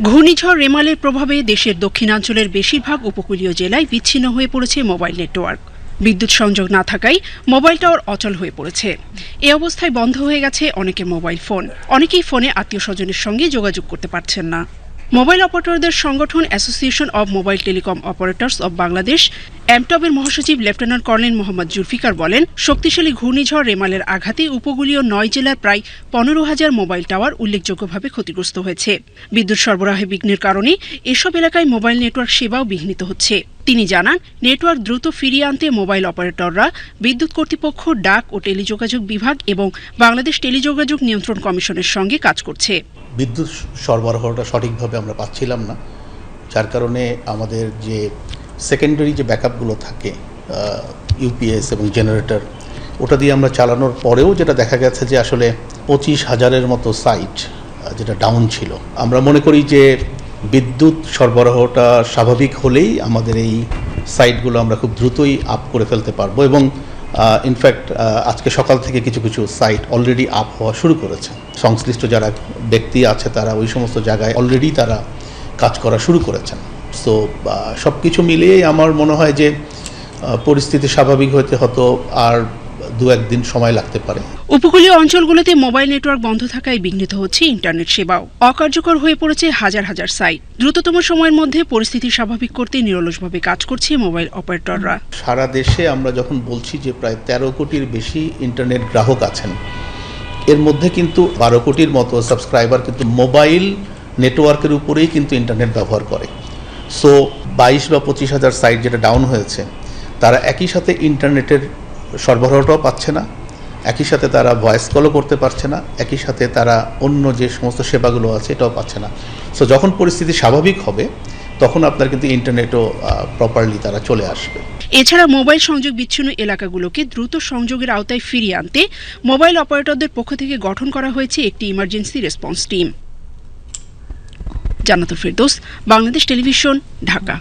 ঘূর্ণিঝড় রেমালের প্রভাবে দেশের দক্ষিণাঞ্চলের বেশিরভাগ উপকূলীয় জেলায় বিচ্ছিন্ন হয়ে পড়েছে মোবাইল নেটওয়ার্ক। বিদ্যুৎ সংযোগ না থাকায় মোবাইল টাওয়ার অচল হয়ে পড়েছে। এ অবস্থায় বন্ধ হয়ে গেছে অনেকের মোবাইল ফোন। অনেকেই ফোনে আত্মীয় স্বজনের সঙ্গে যোগাযোগ করতে পারছেন না। মোবাইল অপারেটরদের সংগঠন association of mobile telecom operators of Bangladesh অ্যামটবের মহাসচিব লেফটেন্যান্ট কর্নেল মোহাম্মদ জুলফিকার বলেন, শক্তিশালী ঘূর্ণিঝড় রেমালের আঘাতে উপকূলীয় নয় জেলার প্রায় পনেরো হাজার মোবাইল টাওয়ার উল্লেখযোগ্যভাবে ক্ষতিগ্রস্ত হয়েছে। বিদ্যুৎ সরবরাহে বিঘ্নের কারণে এসব এলাকায় মোবাইল নেটওয়ার্ক সেবাও বিঘ্নিত হচ্ছে। তিনি জানান, নেটওয়ার্ক দ্রুত ফিরিয়ে আনতে মোবাইল অপারেটররা, বিদ্যুৎ কর্তৃপক্ষ, ডাক ও টেলিযোগাযোগ বিভাগ এবং বাংলাদেশ টেলিযোগাযোগ নিয়ন্ত্রণ কমিশনের সঙ্গে কাজ করছে। বিদ্যুৎ সরবরাহটা সঠিকভাবে আমরা পাচ্ছিলাম না। যার কারণে আমাদের যে সেকেন্ডারি যে ব্যাকআপগুলো থাকে ইউপিএস এবং জেনারেটর ওটা দিয়ে আমরা চালানোর পরেও যেটা দেখা গেছে যে আসলে পঁচিশ হাজারের মতো সাইট যেটা ডাউন ছিল। আমরা মনে করি যে বিদ্যুৎ সরবরাহটা স্বাভাবিক হলেই আমাদের এই সাইটগুলো আমরা খুব দ্রুতই আপ করে ফেলতে পারব এবং ইনফ্যাক্ট আজকে সকাল থেকে কিছু কিছু সাইট অলরেডি আপ হওয়া শুরু করেছে। সংশ্লিষ্ট যারা ব্যক্তি আছে তারা ওই সমস্ত জায়গায় অলরেডি তারা কাজ করা শুরু করেছেন। সো সব কিছু মিলিয়েই আমার মনে হয় যে পরিস্থিতি স্বাভাবিক হতে হতো আর দু একদিন সময় লাগতে পারে। উপকূলীয় অঞ্চলগুলোতে মোবাইল নেটওয়ার্ক বন্ধ থাকায় বিঘ্নিত হচ্ছে ইন্টারনেট সেবাও। অকার্যকর হয়ে পড়েছে হাজার হাজার সাইট। দ্রুততম সময়ের মধ্যে পরিস্থিতি স্বাভাবিক করতে নিরলসভাবে কাজ করছে মোবাইল অপারেটররা। সারা দেশে আমরা যখন বলছি যে প্রায় তেরো কোটির বেশি ইন্টারনেট গ্রাহক আছেন এর মধ্যে কিন্তু বারো কোটির মতো সাবস্ক্রাইবার কিন্তু মোবাইল নেটওয়ার্কের উপরেই কিন্তু ইন্টারনেট ব্যবহার করে। সো বাইশ বা পঁচিশ হাজার সাইট যেটা ডাউন হয়েছে, তারা একই সাথে ইন্টারনেটের সরবরাহটাও পাচ্ছে না, একই সাথে তারা ভয়েস কলও করতে পারছে না, একই সাথে তারা অন্য যে সমস্ত সেবাগুলো আছে এটাও পাচ্ছে না। সো যখন পরিস্থিতি স্বাভাবিক হবে, তখন আপনার কিন্তু ইন্টারনেটও প্রপারলি তারা চলে আসবে। এছাড়া মোবাইল সংযোগ বিচ্ছিন্ন এলাকাগুলোকে দ্রুত সংযোগের আওতায় ফিরিয়ে আনতে মোবাইল অপারেটরদের পক্ষ থেকে গঠন করা হয়েছে একটি emergency response team Jannatul Ferdous Bangladesh television Dhaka.